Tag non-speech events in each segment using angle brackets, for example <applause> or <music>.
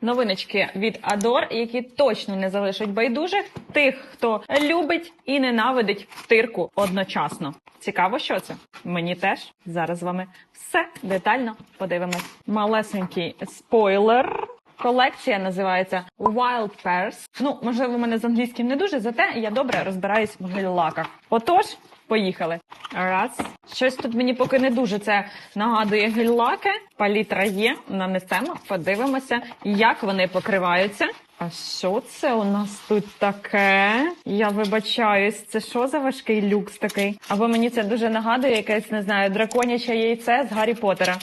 новиночки від Адор, які точно не залишать байдужих тих, хто любить і ненавидить втирку одночасно. Цікаво, що це? Мені теж зараз з вами все детально подивимось. Малесенький спойлер. Колекція називається Wild Pears. Ну, можливо, мене з англійським не дуже, зате я добре розбираюсь в гель-лаках. Отож, поїхали. Раз. Щось тут мені поки не дуже це нагадує гель-лаки. Палітра є, нанесемо, подивимося, як вони покриваються. А що це у нас тут таке? Я вибачаюсь, це що за важкий люкс такий? Або мені це дуже нагадує якесь, не знаю, драконяче яйце з Гаррі Поттера.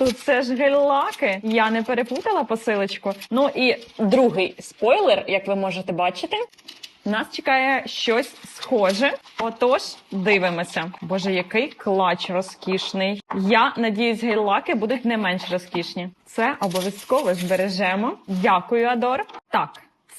Тут це ж гель-лаки. Я не переплутала посилочку. Ну і другий спойлер, як ви можете бачити. Нас чекає щось схоже. Отож, дивимося. Боже, який клач розкішний. Я надіюсь, гель-лаки будуть не менш розкішні. Це обов'язково збережемо. Дякую, Адор. Так.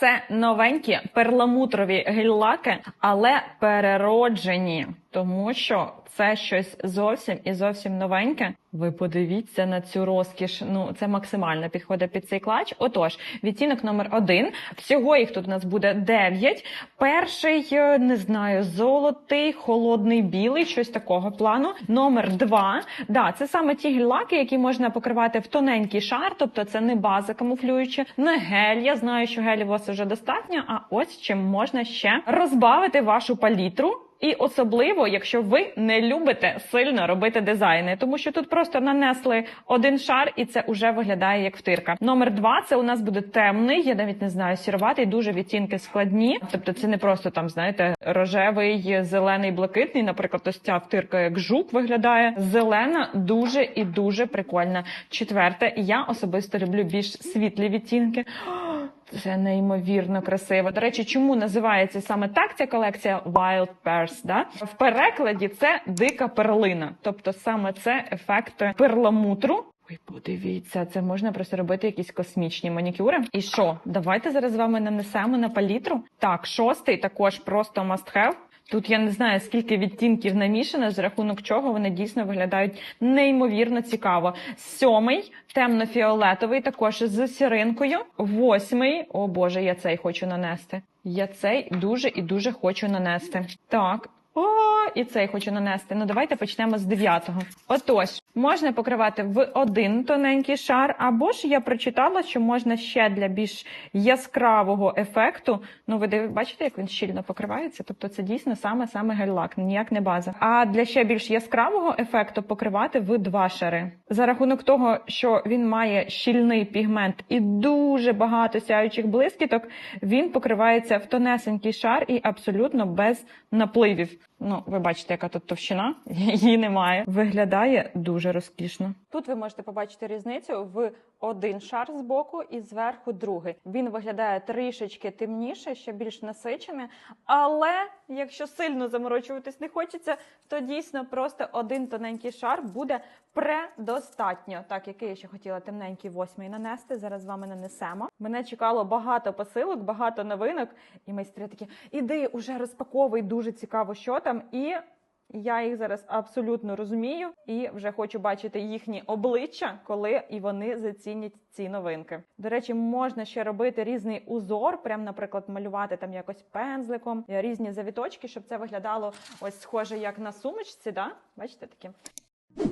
Це новенькі перламутрові гель-лаки, але перероджені, тому що це щось зовсім і зовсім новеньке. Ви подивіться на цю розкіш. Ну це максимально підходить під цей клач. Отож, відтінок номер один. Всього їх тут у нас буде дев'ять. Перший е, не знаю, золотий, холодний, білий, щось такого плану. Номер два. Да, це саме ті гель-лаки, які можна покривати в тоненький шар, тобто це не база камуфлююча, не гель. Я знаю, що гель у вас вже достатньо. А ось чим можна ще розбавити вашу палітру. І особливо, якщо ви не любите сильно робити дизайни, тому що тут просто нанесли один шар, і це вже виглядає як втирка. Номер два це у нас буде темний. Я навіть не знаю, сіруватий, дуже відтінки складні. Тобто, це не просто там, знаєте, рожевий, зелений, блакитний. Наприклад, ось ця втирка як жук виглядає. Зелена дуже і дуже прикольна. Четверте, я особисто люблю більш світлі відтінки. Це неймовірно красиво. До речі, чому називається саме так ця колекція Wild Pearls, Да? В перекладі це дика перлина, тобто саме це ефект перламутру. Ой, подивіться, це можна просто робити якісь космічні манікюри. І що? Давайте зараз з вами нанесемо на палітру. Так, шостий також просто must have. Тут я не знаю, скільки відтінків намішано, з рахунок чого вони дійсно виглядають неймовірно цікаво. Сьомий темно-фіолетовий, також з сіринкою. Восьмий, о боже, я цей хочу нанести. Я цей дуже і дуже хочу нанести. Так. О, і цей хочу нанести. Ну давайте почнемо з дев'ятого. Отож, можна покривати в один тоненький шар, або ж я прочитала, що можна ще для більш яскравого ефекту. Ну, ви бачите, як він щільно покривається? Тобто це дійсно саме саме гель-лак, ніяк не база. А для ще більш яскравого ефекту покривати в два шари. За рахунок того, що він має щільний пігмент і дуже багато сяючих блискіток, він покривається в тонесенький шар і абсолютно без напливів. Ну, ви бачите, яка тут товщина, <laughs> її немає. Виглядає дуже розкішно. Тут ви можете побачити різницю в один шар з боку і зверху другий. Він виглядає трішечки темніше, ще більш насичене. Але якщо сильно заморочуватись не хочеться, то дійсно просто один тоненький шар буде предостатньо. Так, який я ще хотіла темненький восьмий нанести. Зараз з вами нанесемо. Мене чекало багато посилок, багато новинок, і майстри такі: іди уже розпаковуй, дуже цікаво, що там. І я їх зараз абсолютно розумію і вже хочу бачити їхні обличчя, коли і вони зацінять ці новинки. До речі, можна ще робити різний узор, прям, наприклад, малювати там якось пензликом, е, різні завіточки, щоб це виглядало ось схоже, як на сумочці. Да? Бачите такі?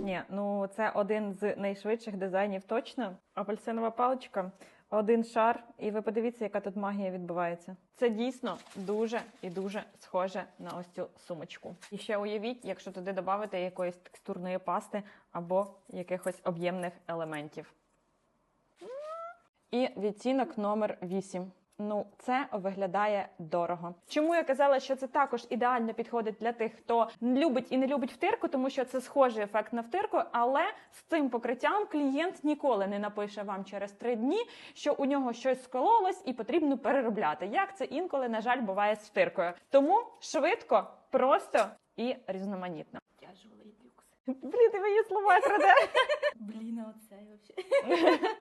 Ні, ну це один з найшвидших дизайнів точно. Апельсинова паличка, один шар, і ви подивіться, яка тут магія відбувається. Це дійсно дуже і дуже схоже на ось цю сумочку. І ще уявіть, якщо туди додати якоїсь текстурної пасти або якихось об'ємних елементів. І відтінок номер 8. Ну, це виглядає дорого. Чому я казала, що це також ідеально підходить для тих, хто любить і не любить втирку, тому що це схожий ефект на втирку, але з цим покриттям клієнт ніколи не напише вам через три дні, що у нього щось скололось і потрібно переробляти. Як це інколи, на жаль, буває з втиркою. Тому швидко, просто і різноманітно. Тяжелый люкс. Блін, ти мої слова краде. Блин, а оцей вообще. <laughs>